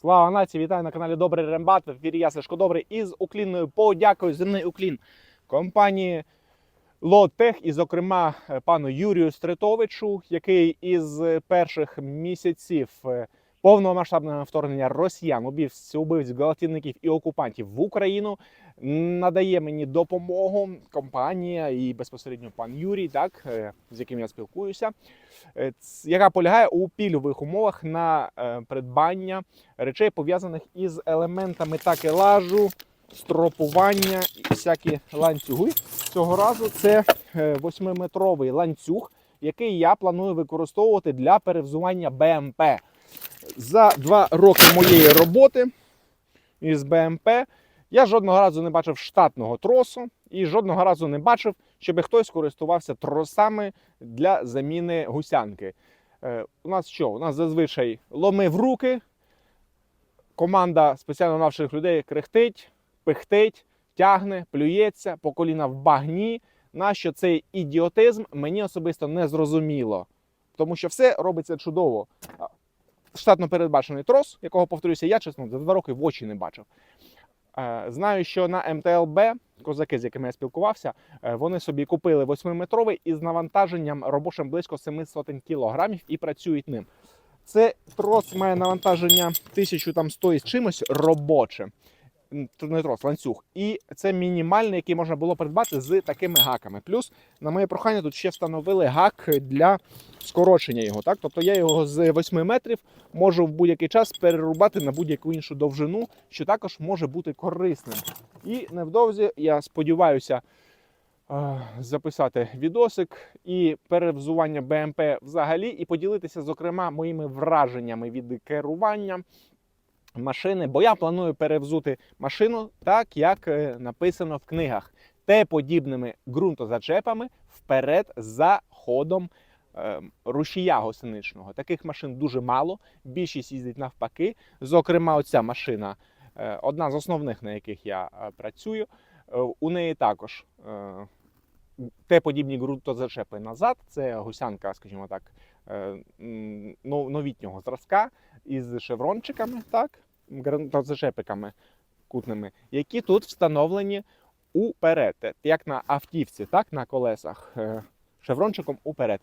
Слава нації! Вітаю на каналі Добрий Рембат. В ефірі я Сашко Добрий із уклінною подякою земний уклін компанії Лотех, і, зокрема, е, пану Юрію Стритовичу, який із перших місяців е, повномасштабного вторгнення росіян, убивць, убивць, галатівників і окупантів в Україну надає мені допомогу. Компанія і безпосередньо пан Юрій, так е, з яким я спілкуюся, е, яка полягає у пільгових умовах на е, придбання речей, пов'язаних із елементами такелажу, стропування і всякі ланцюги. Цього разу це восьмиметровий ланцюг, який я планую використовувати для перевзування БМП. За два роки моєї роботи із БМП я жодного разу не бачив штатного тросу і жодного разу не бачив, щоб хтось користувався тросами для заміни гусянки. Е, у нас що? У нас зазвичай ломи в руки. Команда спеціально навчених людей крехтить, пихтить, тягне, плюється по коліна в багні. Нащо цей ідіотизм мені особисто не зрозуміло. Тому що все робиться чудово. Штатно передбачений трос, якого повторюся, я чесно за два роки в очі не бачив. Е, Знаю, що на МТЛБ козаки, з якими я спілкувався, е, вони собі купили 8-метровий із навантаженням робочим близько 700 кілограмів і працюють ним. Це трос має навантаження 1100 із чимось робоче. Не трос, ланцюг. І це мінімальний, який можна було придбати з такими гаками. Плюс, на моє прохання, тут ще встановили гак для скорочення його. Так? Тобто я його з 8 метрів можу в будь-який час перерубати на будь-яку іншу довжину, що також може бути корисним. І невдовзі я сподіваюся записати відосик і перевзування БМП взагалі, і поділитися, зокрема, моїми враженнями від керування машини, бо я планую перевзути машину так, як е, написано в книгах, Т-подібними ґрунтозачепами вперед за ходом е, рушія гусеничного. Таких машин дуже мало. Більшість їздить навпаки. Зокрема, оця машина е, одна з основних, на яких я е, працюю. У неї також е, Т-подібні ґрунтозачепи назад. Це гусянка, скажімо так, новітнього зразка із шеврончиками, так, ґрунтозачепиками кутними, які тут встановлені уперед, як на автівці, так на колесах, е, шеврончиком уперед.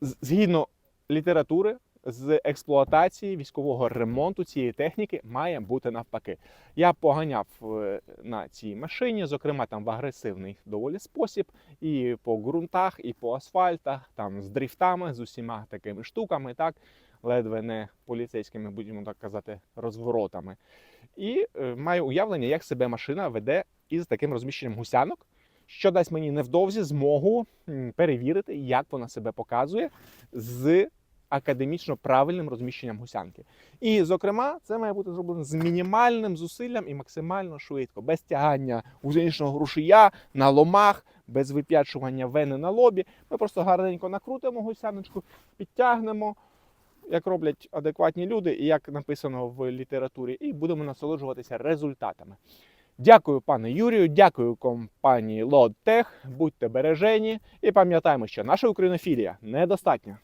Згідно літератури, з експлуатації військового ремонту цієї техніки має бути навпаки. Я поганяв е, на цій машині, зокрема там в агресивний доволі спосіб, і по ґрунтах, і по асфальтах, там з дріфтами, з усіма такими штуками, так ледве не поліцейськими, будемо так казати, розворотами. І е, маю уявлення, як себе машина веде із таким розміщенням гусянок, що дасть мені невдовзі змогу перевірити, як вона себе показує з академічно правильним розміщенням гусянки. І, зокрема, це має бути зроблено з мінімальним зусиллям і максимально швидко, без тягання гусеничного рушія на ломах, без вип'ячування вени на лобі. Ми просто гарненько накрутимо гусяночку, підтягнемо, як роблять адекватні люди, і як написано в літературі, і будемо насолоджуватися результатами. Дякую, пане Юрію, дякую компанії Лодтех. Будьте бережені і пам'ятаємо, що наша українофілія недостатня.